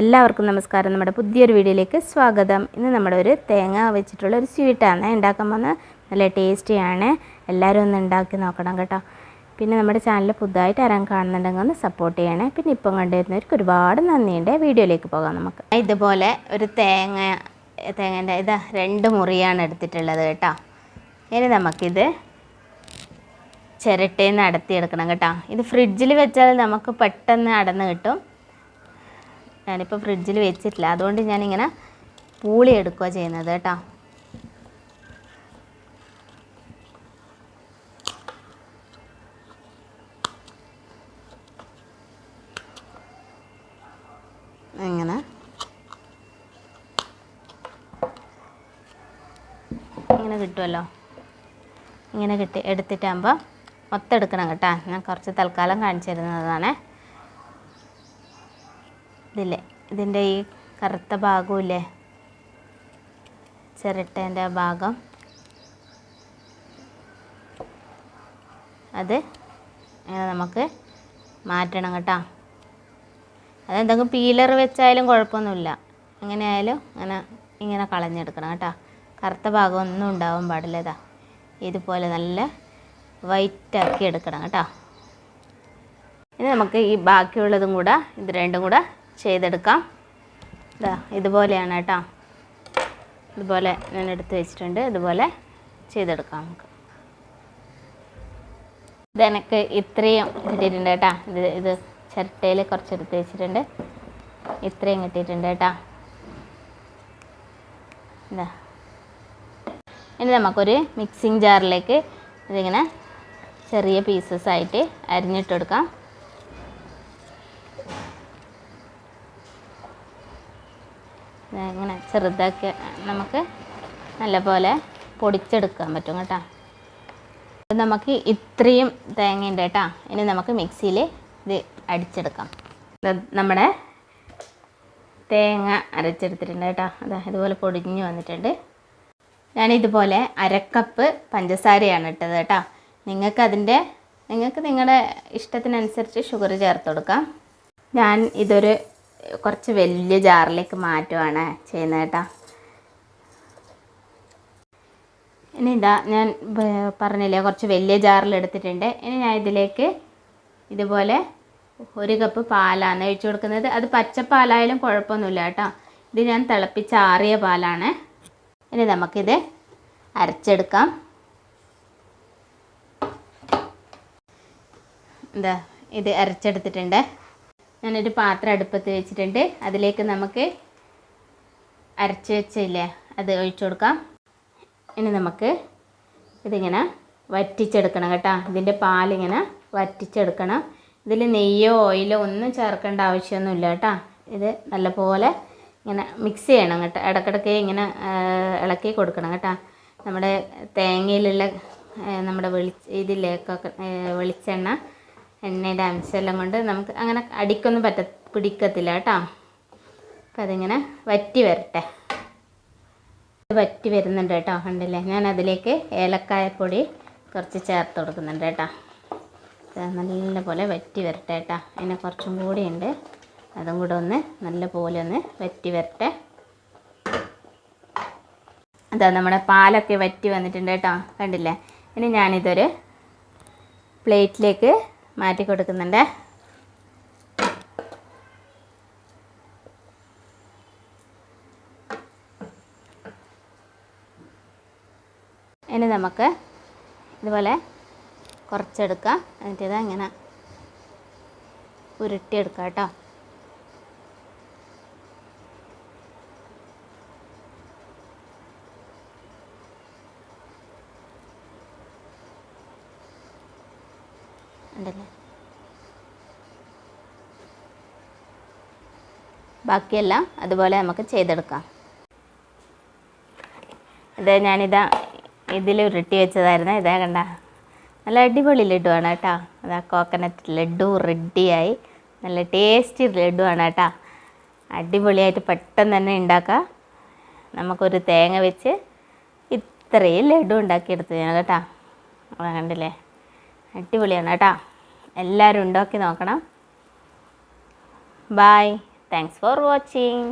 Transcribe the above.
എല്ലാവർക്കും നമസ്കാരം. നമ്മുടെ പുതിയൊരു വീഡിയോയിലേക്ക് സ്വാഗതം. ഇന്ന് നമ്മുടെ ഒരു തേങ്ങ വെച്ചിട്ടുള്ള ഒരു സ്വീറ്റാണ്. ഉണ്ടാക്കാൻ പോകുന്നത് നല്ല ടേസ്റ്റിയാണ് എല്ലാവരും ഒന്ന് ഉണ്ടാക്കി നോക്കണം കേട്ടോ. പിന്നെ നമ്മുടെ ചാനൽ പുതുതായിട്ട് ആരാൻ കാണുന്നുണ്ടെങ്കിൽ ഒന്ന് സപ്പോർട്ട് ചെയ്യണേ. പിന്നെ ഇപ്പം കണ്ടുവരുന്നവർക്ക് ഒരുപാട് നന്ദിയുണ്ട്. വീഡിയോയിലേക്ക് പോകാം നമുക്ക്. ഇതുപോലെ ഒരു തേങ്ങ തേങ്ങേന്റെ ഇതാ രണ്ട് മുറിയാണ് എടുത്തിട്ടുള്ളത് കേട്ടോ. ഇനി നമുക്കിത് ചിരട്ടയിൽ നിന്ന് അടത്തിയെടുക്കണം കേട്ടോ. ഇത് ഫ്രിഡ്ജിൽ വെച്ചാൽ നമുക്ക് പെട്ടെന്ന് അടന്ന് കിട്ടും. ഞാനിപ്പോൾ ഫ്രിഡ്ജിൽ വെച്ചിട്ടില്ല. അതുകൊണ്ട് ഞാനിങ്ങനെ പൂളി എടുക്കുക ചെയ്യുന്നത് കേട്ടോ. അങ്ങനെ ഇങ്ങനെ കിട്ടുമല്ലോ ഇങ്ങനെ കിട്ടി എടുത്തിട്ടാകുമ്പോൾ മൊത്തം എടുക്കണം കേട്ടോ. ഞാൻ കുറച്ച് തൽക്കാലം കാണിച്ചു തരുന്നതാണ്. ഇതില്ലേ ഇതിന്റെ ഈ കറുത്ത ഭാഗമില്ലേ ചിരട്ടേന്റെ ഭാഗം. അത് നമുക്ക് മാറ്റണം കേട്ടോ. അതെന്തെങ്കിലും പീലർ വെച്ചായാലും കുഴപ്പമൊന്നുമില്ല. എങ്ങനെയായാലും അങ്ങനെ ഇങ്ങനെ കളഞ്ഞെടുക്കണം കേട്ടോ. കറുത്ത ഭാഗം ഒന്നും ഉണ്ടാവാൻ പാടില്ല ഇതാ. ഇതുപോലെ നല്ല വൈറ്റാക്കി എടുക്കണം കേട്ടോ. ഇനി നമുക്ക് ഈ ബാക്കിയുള്ളതും കൂടെ ഇത് രണ്ടും കൂടെ ചെയ്തെടുക്കാം. ഇതാ ഇതുപോലെയാണ് കേട്ടോ. ഇതുപോലെ ഞാൻ എടുത്ത് വെച്ചിട്ടുണ്ട്. ഇതുപോലെ ചെയ്തെടുക്കാം നമുക്ക്. ഇതെനക്ക് ഇത്രയും കിട്ടിയിട്ടുണ്ട് കേട്ടോ. ഇത് ഇത് ചിരട്ടയിൽ കുറച്ചെടുത്ത് വെച്ചിട്ടുണ്ട്. ഇത്രയും കിട്ടിയിട്ടുണ്ട് കേട്ടോ. ഇതാ ഇനി നമുക്കൊരു മിക്സിങ് ജാറിലേക്ക് ഇതിങ്ങനെ ചെറിയ പീസസ് ആയിട്ട് അരിഞ്ഞിട്ടെടുക്കാം ഇങ്ങനെ ചെറുതാക്കി നമുക്ക് നല്ലപോലെ പൊടിച്ചെടുക്കാൻ പറ്റും കേട്ടോ. നമുക്ക് ഇത്രയും തേങ്ങയുണ്ട് കേട്ടോ. ഇനി നമുക്ക് മിക്സിയിൽ ഇത് അടിച്ചെടുക്കാം. നമ്മുടെ തേങ്ങ അരച്ചെടുത്തിട്ടുണ്ട് കേട്ടോ. അതാ ഇതുപോലെ പൊടിഞ്ഞ് വന്നിട്ടുണ്ട്. ഞാനിതുപോലെ അരക്കപ്പ് പഞ്ചസാരയാണ് ഇട്ടത് കേട്ടോ. നിങ്ങൾക്ക് അതിന്റെ നിങ്ങൾക്ക് നിങ്ങളുടെ ഇഷ്ടത്തിനനുസരിച്ച് ഷുഗർ ചേർത്ത് കൊടുക്കാം. ഞാൻ ഇതൊരു കുറച്ച് വലിയ ജാറിലേക്ക് മാറ്റുവാണ് ചെയ്യുന്നത് കേട്ടോ. ഇനി ഇതാ ഞാൻ പറഞ്ഞില്ലേ കുറച്ച് വലിയ ജാറിൽ എടുത്തിട്ടുണ്ട്. ഇനി ഞാൻ ഇതിലേക്ക് ഇതുപോലെ ഒരു കപ്പ് പാലാണ് ഒഴിച്ചു കൊടുക്കുന്നത്. അത് പച്ചപ്പാലായാലും കുഴപ്പമൊന്നുമില്ല കേട്ടോ. ഇത് ഞാൻ തിളപ്പിച്ചാറിയ പാലാണ്. ഇനി നമുക്കിത് അരച്ചെടുക്കാം. എന്താ ഇത് അരച്ചെടുത്തിട്ടുണ്ട്. ഞാനൊരു പാത്രം അടുപ്പത്ത് വെച്ചിട്ടുണ്ട്. അതിലേക്ക് നമുക്ക് അരച്ച് വെച്ചില്ലേ അത് ഒഴിച്ചു കൊടുക്കാം. ഇനി നമുക്ക് ഇതിങ്ങനെ വറ്റിച്ചെടുക്കണം കേട്ടോ. ഇതിന്റെ പാലിങ്ങനെ വറ്റിച്ചെടുക്കണം. ഇതിൽ നെയ്യോ ഓയിലോ ഒന്നും ചേർക്കേണ്ട ആവശ്യമൊന്നുമില്ല കേട്ടോ. ഇത് നല്ലപോലെ ഇങ്ങനെ മിക്സ് ചെയ്യണം കേട്ടോ. ഇടക്കിടക്ക് ഇങ്ങനെ ഇളക്കി കൊടുക്കണം കേട്ടോ. നമ്മുടെ തേങ്ങയിലുള്ള നമ്മുടെ വെളി ഇതിലേക്കൊക്കെ വെളിച്ചെണ്ണ എണ്ണയുടെ അംശമെല്ലാം കൊണ്ട് നമുക്ക് അങ്ങനെ അടിക്കൊന്നും പറ്റ പിടിക്കത്തില്ല കേട്ടോ. അപ്പം അതിങ്ങനെ വറ്റി വരട്ടെ. വറ്റി വരുന്നുണ്ട് കേട്ടോ കണ്ടില്ലേ? ഞാൻ അതിലേക്ക് ഏലക്കായപ്പൊടി കുറച്ച് ചേർത്ത് കൊടുക്കുന്നുണ്ട് കേട്ടോ. നല്ലപോലെ വറ്റി വരട്ടെ കേട്ടോ. അതിനെ കുറച്ചും കൂടി ഉണ്ട്. അതും കൂടെ ഒന്ന് നല്ലപോലെ ഒന്ന് വറ്റി വരട്ടെ. അതാ നമ്മുടെ പാലൊക്കെ വറ്റി വന്നിട്ടുണ്ട് കേട്ടോ. കണ്ടില്ലേ? ഇനി ഞാനിതൊരു പ്ലേറ്റിലേക്ക് മാറ്റി കൊടുക്കുന്നുണ്ട്. ഇനി നമുക്ക് ഇതുപോലെ കുറച്ചെടുക്കാം. എന്നിട്ട് ഇതാ ഉരുട്ടിയെടുക്കാം കേട്ടോ. ഉണ്ടല്ലേ? ബാക്കിയെല്ലാം അതുപോലെ നമുക്ക് ചെയ്തെടുക്കാം. ഇത് ഞാനിതാ ഇതിൽ ഉരുട്ടി വെച്ചതായിരുന്നു. ഇതാ കണ്ട. നല്ല അടിപൊളി ലഡുവാണ് കേട്ടോ. അതാ കോക്കനട്ട് ലഡു റെഡിയായി നല്ല ടേസ്റ്റി ലഡുവാണ് കേട്ടോ. അടിപൊളിയായിട്ട് പെട്ടെന്ന് തന്നെ ഉണ്ടാക്കാം. നമുക്കൊരു തേങ്ങ വെച്ച് ഇത്രയും ലഡു ഉണ്ടാക്കിയെടുത്തു ഞാൻ കേട്ടോ കണ്ടില്ലേ? അടിപൊളിയാണ് കേട്ടോ. എല്ലാവരും ഉണ്ടാക്കി നോക്കണം. Bye thanks for watching